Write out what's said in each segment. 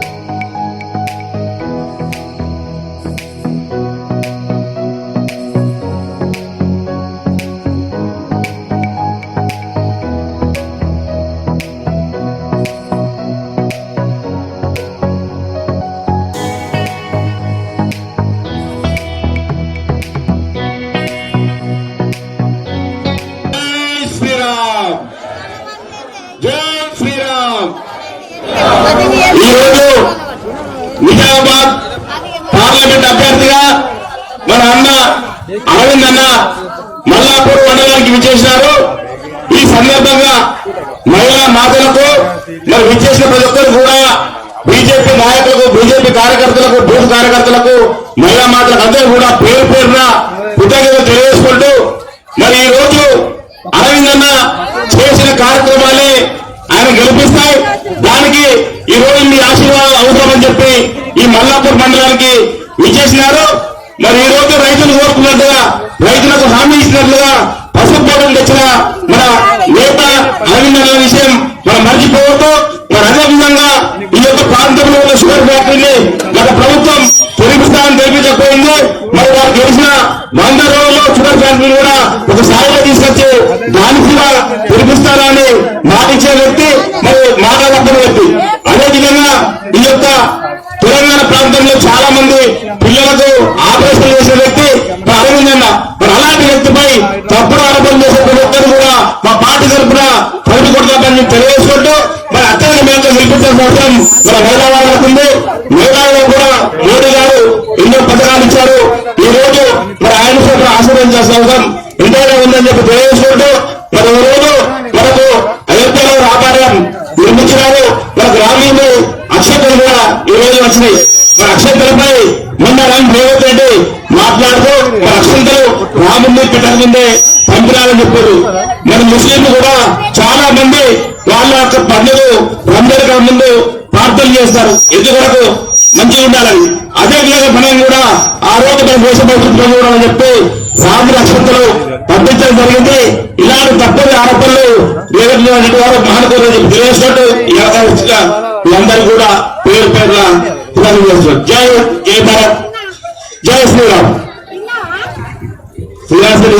Bye. Arvind Mallapur మండలానికి విచ్చేసినారు. ఈ సందర్భంగా మహిళా మాతలకు మరి విచ్చేసిన ప్రతి ఒక్కరు కూడా బీజేపీ నాయకులకు బీజేపీ కార్యకర్తలకు బూత్ కార్యకర్తలకు మహిళా మాతలకు అందరూ కూడా పేరు పేరున కృతజ్ఞతలు తెలియజేసుకుంటూ మరి ఈ రోజు అరవింద్ అన్న చేసిన కార్యక్రమాలే ఆయన గెలిపిస్తాయి. దానికి ఈ రోజు మీ ఆశీర్వాదం అవసరమని చెప్పి ఈ మల్లాపూర్ మండలానికి విచ్చేసినారు. మరి ఈ రోజు రైతులు కోరుకున్నట్టుగా రైతులకు హామీ ఇచ్చినట్లుగా పసుపు తెచ్చిన మన నేత అరవింద విషయం మనం మర్చిపోవద్దు. మరి అదే విధంగా ఈ యొక్క ప్రాంతంలో ఉన్న షుగర్ ఫ్యాక్టరీని గత ప్రభుత్వం తొలగిస్తామని తెలిపించకపోయింది మరి వారు గెలిచిన వంద రోజుల్లో షుగర్ ఫ్యాక్టరీ కూడా ఒక స్థాయిలో తీసుకొచ్చి దానికి కూడా తెరిపిస్తారని మాటిచ్చే వ్యక్తి మరి మాట వ్యక్తి. అదే విధంగా ఈ యొక్క తెలంగాణ ప్రాంతంలో చాలా మంది పిల్లలకు ఆపరేషన్ చేసిన వ్యక్తి ఉందన్న మరి అలాంటి వ్యక్తిపై తప్పుడు ఆరోపణలు చేసే ప్రతి ఒక్కరు కూడా మా పార్టీ తరఫున తలుపు కొడతామని తెలియజేసుకుంటూ మరి అత్యంత మేరకు గెలిపించాల్సిన అవసరం మన మేధావాళ్ళకు ఉంది. మేధావులు కూడా మోడీ గారు ఎన్నో పథకాలు ఇచ్చారు. ఈ రోజు మరి ఆయన కూడా ఆశీర్వదించాల్సిన అవసరం ఎంతైనా ఉందని చెప్పి తెలియజేసుకుంటూ మరి ఈ రోజు మనకు అయోధ్యలో వ్యాపారం నిర్మించినారు. మన గ్రామీణ అక్షతలు కూడా ఈ రోజు వచ్చినాయి. మరి అక్షతలపై మొన్న రామ్ రేవంత్ రెడ్డి మాట్లాడుతూ మరి అక్షంతలు రాముడిని పెట్టక ముందే పంపినాలని చెప్పారు. మన ముస్లింలు కూడా చాలా మంది వాళ్ళ యొక్క పండుగ రంజాన్ ముందు ప్రార్థన చేస్తారు. ఎందుకొరకు మంచిగా ఉండాలని. అదే విధంగా మనం కూడా ఆ రోజు మన దేశ భవిష్యత్తులో కూడా అని చెప్పి రాముడి అక్షంతలు పంపించడం జరిగింది. ఇలాంటి తప్పని ఆరోపణలు రేవంత్ వారు గారు మానుకోరని తెలియజేసినట్టు ఈ వీళ్ళందరూ కూడా పేరు పేరున జై జై భారత్. జై శ్రీరామ్ రెడ్డి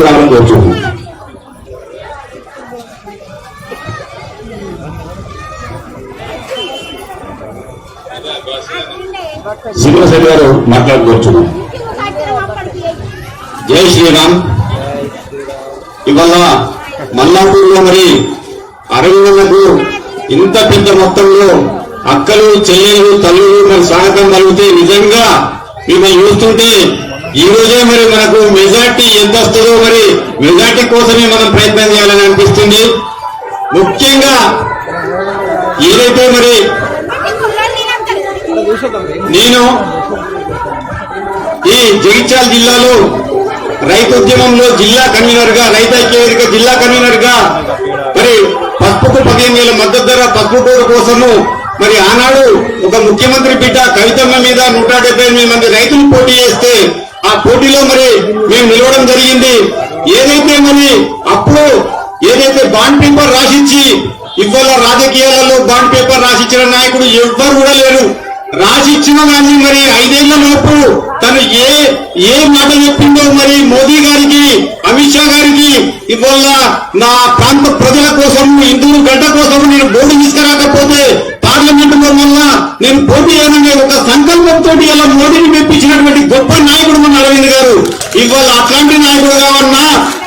గారు స్టూడియోకి రావడం కోరుతున్నాను శ్రీనివాస్ గారు మాట్లాడుకోవచ్చు. జై శ్రీరామ్. ఇవాళ మల్లాపూర్లో మరి అరవిందలకు ఇంత పెద్ద మొత్తంలో అక్కలు చెల్లెలు తల్లులు మరి స్వాగతం కలిగితే నిజంగా మిమ్మల్ని చూస్తుంటే ఈ రోజే మరి మనకు మెజార్టీ ఎంత వస్తుందో మరి మెజార్టీ కోసమే మనం ప్రయత్నం చేయాలని అనిపిస్తుంది. ముఖ్యంగా ఏదైతే మరి నేను ఈ జగిత్యాల జిల్లాలో రైతు ఉద్యమంలో జిల్లా కన్వీనర్గా రైతు జిల్లా కన్వీనర్గా మరి పసుపుకు పదిహేను వేల మద్దతు ధర పసుపు కోసము మరి ఆనాడు ఒక ముఖ్యమంత్రి బిడ్డ కవితమ్మ మీద నూట ఎనిమిది మంది రైతులు పోటీ చేస్తే ఆ పోటీలో మరి మేము నిలవడం జరిగింది. ఏదైతే మరి అప్పుడు ఏదైతే బాండ్ పేపర్ రాసిచ్చి ఇవాళ రాజకీయాలలో బాండ్ పేపర్ రాసిచ్చిన నాయకుడు ఎవ్వరు కూడా లేరు. రాసిచ్చిన దాన్ని మరి ఐదేళ్ళ లోపు తను ఏ ఏ మాట చెప్పిందో మరి మోదీ గారికి అమిత్ షా గారికి ఇవాళ నా ప్రాంత ప్రజల కోసం హిందువుల గడ్డ కోసం నేను బోర్డు తీసుకురాకపోతే పార్లమెంట్లో వల్ల నేను పోటీ చేయననే ఒక సంకల్పంతో ఇలా మోడీని మెప్పించినటువంటి గొప్ప ఇవాళ అట్లాంటి నాయకుడు కావన్నా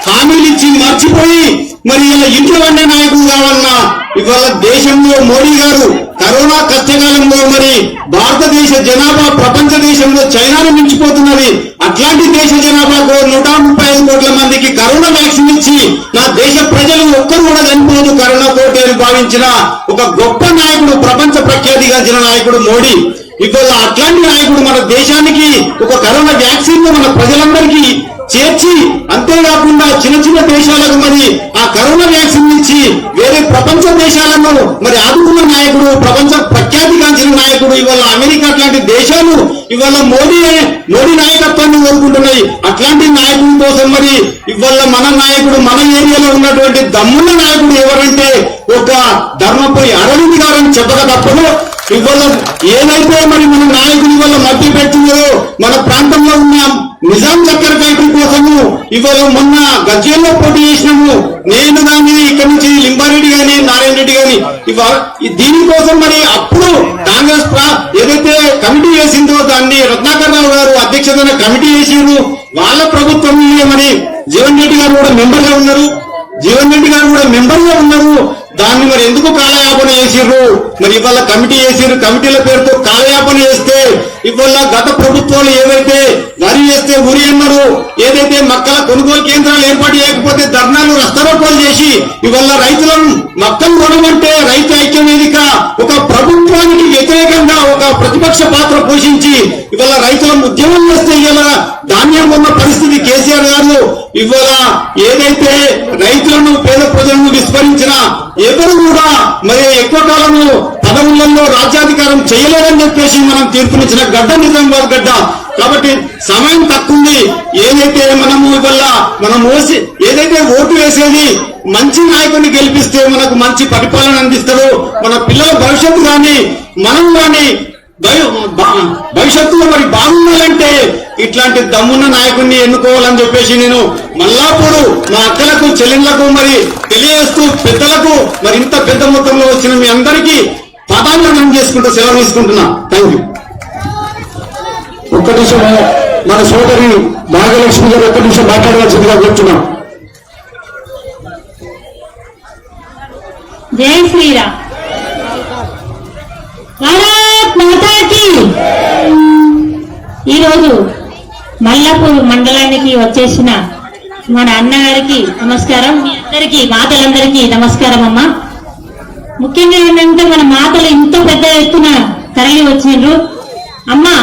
హామీలు ఇచ్చి మర్చిపోయి మరి ఇలా ఇంట్లో ఉండే నాయకుడు కావన్నా ఇవాళ దేశంలో మోడీ గారు కరోనా కష్టకాలంలో మరి భారతదేశ జనాభా ప్రపంచ దేశంలో చైనాను మించిపోతున్నది. అట్లాంటి దేశ జనాభాకు నూట ముప్పై ఐదు కోట్ల మందికి కరోనా వ్యాక్సిన్ ఇచ్చి నా దేశ ప్రజలు ఒక్కరు కూడా చనిపోదు కరోనా కోటి అని భావించిన ఒక గొప్ప నాయకుడు ప్రపంచ ప్రఖ్యాతిగాంచిన నాయకుడు మోడీ. ఇవాళ అట్లాంటి నాయకుడు మన దేశానికి ఒక కరోనా వ్యాక్సిన్ మన ప్రజలందరికీ చేర్చి అంతేకాకుండా చిన్న చిన్న దేశాలకు మరి ఆ కరోనా వ్యాక్సిన్ ఇచ్చి వేరే ప్రపంచ దేశాలను మరి ఆదుకున్న నాయకుడు ప్రపంచ ప్రఖ్యాతిగాంచిన నాయకుడు ఇవాళ అమెరికా అట్లాంటి దేశాలు ఇవాళ మోడీ మోడీ నాయకత్వాన్ని కోరుకుంటున్నాయి. అట్లాంటి నాయకుడి కోసం మరి ఇవాళ మన నాయకుడు మన ఏరియాలో ఉన్నటువంటి దమ్మున్న నాయకుడు ఎవరంటే ఒక ధర్మపురి అరవింద్ గారని చెప్పక తప్పదు. ఇవాళ ఏదైతే మరి మన నాయకుడి వల్ల మట్టి పెట్టిందో మన ప్రాంతంలో ఉన్న నిజాం చక్కెర ఫ్యాక్టరీ కోసము ఇవాళ మొన్న గజ్జల్లో పోటీ చేసినాము. నేను దానిని ఇక్కడ నుంచి లింబారెడ్డి గాని నారాయణ రెడ్డి గాని ఇవాళ దీనికోసం మరి అప్పుడు కాంగ్రెస్ ఏదైతే కమిటీ వేసిందో దాన్ని రత్నాకర్ రావు గారు అధ్యక్షతన కమిటీ వేసిండ్రు వాళ్ళ ప్రభుత్వం మరి జీవన్ రెడ్డి గారు కూడా మెంబర్గా ఉన్నారు. జీవన్ రెడ్డి గారు కూడా మెంబర్గా ఉన్నారు. దాన్ని మరి ఎందుకు కాలయాపన చేసిర్రు? మరి ఇవాళ కమిటీ చేసిర్రు కమిటీల పేరుతో కాలయాపన చేస్తే ఇవాళ గత ప్రభుత్వాలు ఏవైతే వరి చేస్తే ఉరి అన్నారు ఏదైతే మక్కల కొనుగోలు కేంద్రాలు ఏర్పాటు చేయకపోతే ధర్నాలు రస్తరోకోలు చేసి ఇవాళ రైతులను మక్కలు కొనమంటే రైతు ఐక్య వేదిక ఒక ప్రభుత్వానికి వ్యతిరేకంగా ఒక ప్రతిపక్ష పాత్ర పోషించి ఇవాళ రైతులను ఉద్యమం చేస్తే ఇవాళ ధాన్యం ఉన్న పరిస్థితి కేసీఆర్ గారు ఇవాళ ఏదైతే రైతులను పేద ప్రజలను విస్మరించిన ఎవరు కూడా మరి ఎక్కువ కాలము పదవులలో రాజ్యాధికారం చేయలేదని చెప్పేసి మనం తీర్పునిచ్చిన గడ్డ నిజామాబాద్ గడ్డ. కాబట్టి సమయం తక్కువంది. ఏదైతే మనము ఇవల్ల మనం ఓసి ఏదైతే ఓటు వేసేది మంచి నాయకుడిని గెలిపిస్తే మనకు మంచి పరిపాలన అందిస్తాడు. మన పిల్లల భవిష్యత్తు కానీ మనం కానీ భవిష్యత్తులో మరి బాగుండాలంటే ఇట్లాంటి దమ్మున్న నాయకుడిని ఎన్నుకోవాలని చెప్పేసి నేను మల్లాపూరు మా అక్కలకు చెల్లెళ్ళకు మరి తెలియజేస్తూ పెద్దలకు మరి ఇంత పెద్ద మొత్తంలో వచ్చిన మీ అందరికీ పదాలను చేసుకుంటూ సెలవు తీసుకుంటున్నా. థ్యాంక్ యూ ఒక్క నిమిషం మన సోదరి నాగలక్ష్మి గారు ఒక్క నిమిషం మాట్లాడవలసిందిగా కూర్చున్నాం. జై శ్రీరామ్. ఈరోజు మల్లాపూర్ మండలానికి వచ్చేసిన మన అన్నగారికి నమస్కారం. మీ అందరికి మాతలందరికీ నమస్కారం అమ్మా. ముఖ్యంగా ఏంటంటే మన మాతలు ఇంత పెద్ద ఎత్తున తరలి వచ్చిండ్రు. అమ్మా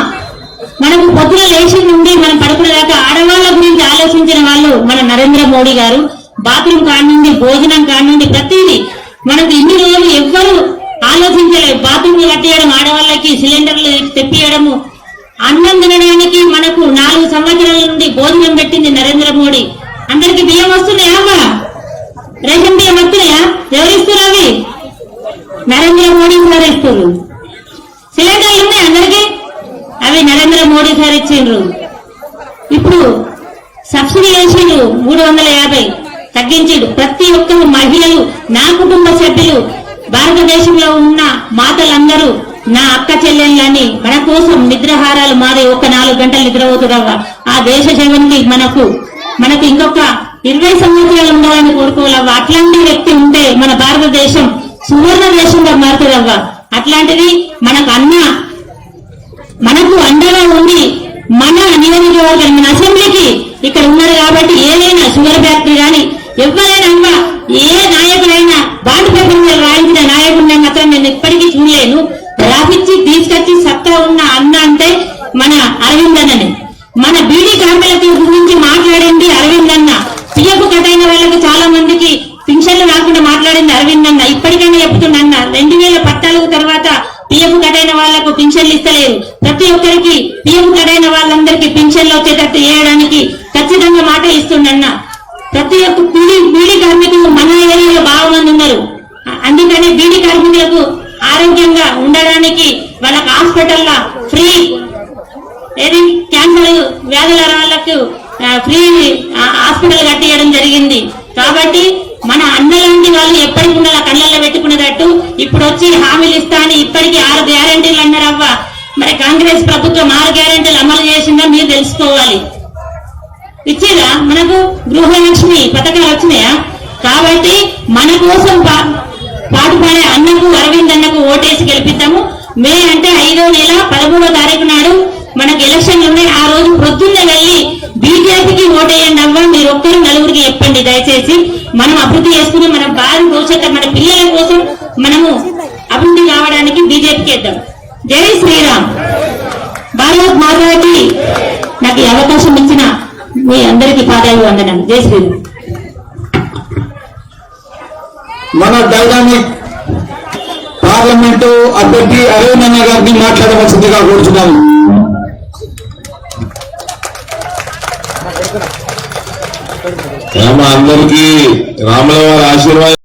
మనకు పొద్దున లేచి నుండి మనం పడుకునేదాకా ఆడవాళ్ళ గురించి ఆలోచించిన వాళ్ళు మన నరేంద్ర మోడీ గారు. బాత్రూమ్ కానుండి భోజనం కానుండి ప్రతిదీ మనకు ఇన్ని రోజులు ఎవ్వరు ఆలోచించలేదు బాత్రూమ్లు కట్టేయడం ఆడవాళ్ళకి సిలిండర్లు తెప్పియడము అన్నం తినడానికి మనకు నాలుగు సంవత్సరాల నుండి భోజనం పెట్టింది నరేంద్ర మోడీ. అందరికి బియ్యం వస్తున్నాయా అమ్మా? రేషన్ బియ్యం వస్తున్నాయా? ఎవరిస్తున్నారు అవి? నరేంద్ర మోడీ సార్ ఇస్తున్నారు. సిలిండర్లు ఉన్నాయి అందరికి? అవి నరేంద్ర మోడీ సార్ ఇచ్చిండ్రు. ఇప్పుడు సబ్సిడీ వేసిండ్రు మూడు వందల యాభై. తగ్గించిండు. ప్రతి ఒక్కరు మహిళలు నా కుటుంబ సభ్యులు భారతదేశంలో ఉన్న మాతలందరూ నా అక్క చెల్లెళ్ళని మన కోసం నిద్రహారాలు మారి ఒక నాలుగు గంటలు నిద్రపోతురవ్వ ఆ దేశ సేవనికి మనకు మనకు ఇంకొక ఇరవై సంవత్సరాలు ఉండాలని కోరుకోవాలవ్వ? అట్లాంటి వ్యక్తి ఉంటే మన భారతదేశం సువర్ణ దేశంగా మారుతుందవ్వ? అట్లాంటిది మనకు అన్న మనకు అండగా ఉండి మన నియోజకవర్గం మన అసెంబ్లీకి ఇక్కడ ఉన్నారు కాబట్టి ఏదైనా షుగర్ ఫ్యాక్టరీ కానీ ఎవరైనా అమ్మా, ఏ నాయకుడైనా బాండ్ పేపర్ మీద రాయించిన నాయకుడిని మాత్రం నేను ఇప్పటికీ చూడలేను రాపిచ్చి తీసుకొచ్చి సత్తా ఉన్న అన్న అంటే మన అరవింద్ అన్నని మన బీడీ కార్మికుల గురించి మాట్లాడింది అరవింద్ అన్న పిఎఫ్ కటైన వాళ్ళకి చాలా మందికి పింఛన్లు రాకుండా మాట్లాడింది అరవింద్ అన్న ఇప్పటికైనా చెప్తున్నా అన్న రెండు వేల పద్నాలుగు తర్వాత పిఎఫ్ కటైన వాళ్ళకు పింఛన్లు ఇస్తలేదు ప్రతి ఒక్కరికి పిఎఫ్ కటైన వాళ్ళందరికీ పింఛన్లు వచ్చేటట్టు చేయడానికి ఖచ్చితంగా మాట ఇస్తుండన్న ప్రతి ఒక్క బీడీ బీడి కార్మికులు మన ఏరియాలో బాగా మంది ఉన్నారు అందుకనే అందుకని కార్మికులకు ఆరోగ్యంగా ఉండడానికి వాళ్ళకి హాస్పిటల్లో ఫ్రీ ఏది? క్యాన్సర్ వ్యాధుల వాళ్ళకు ఫ్రీ హాస్పిటల్ కట్టియడం జరిగింది. కాబట్టి మన అన్నలాంటి వాళ్ళు ఎప్పటికి ఉండాలి కళ్ళల్లో పెట్టుకునేటట్టు. ఇప్పుడు వచ్చి హామీలు ఇస్తా అని ఇప్పటికీ ఆరు గ్యారంటీలు అన్నారవ్వ. మరి కాంగ్రెస్ ప్రభుత్వం ఆరు గ్యారెంటీలు అమలు చేసిందా మీరు తెలుసుకోవాలి. ఇచ్చేదా మనకు గృహలక్ష్మి పథకాలు వచ్చినాయా? కాబట్టి మన కోసం పా- పాటుపడే అన్నకు అరవింద్ అన్నకు ఓటేసి గెలిపిద్దాము. మే అంటే ఐదో నెల పదమూడో తారీఖు నాడు మనకు ఎలక్షన్లు ఉన్నాయి. ఆ రోజు పొద్దున్నే వెళ్ళి బీజేపీకి ఓటేయండి అవ్వ మీరు ఒక్కరు నలుగురికి చెప్పండి. దయచేసి మనం అభివృద్ధి చేసుకుని మన భావి భవిష్యత్తు మన పిల్లల కోసం మనము అభివృద్ధి కావడానికి బీజేపీకి ఇద్దాం జై శ్రీరామ్. భారత్ మాతాకి నాకు ఈ అవకాశం ఇచ్చిన మీ అందరికీ పాదాలు వందనాలు. జై శ్రీరామ్. మన డైనామిక్ పార్లమెంటు అభ్యర్థి అరవింద్ అన్న గారిని మాట్లాడవలసిందిగా కోరుచున్నాము. ఏమో అందరికీ రాముల వారి ఆశీర్వాదం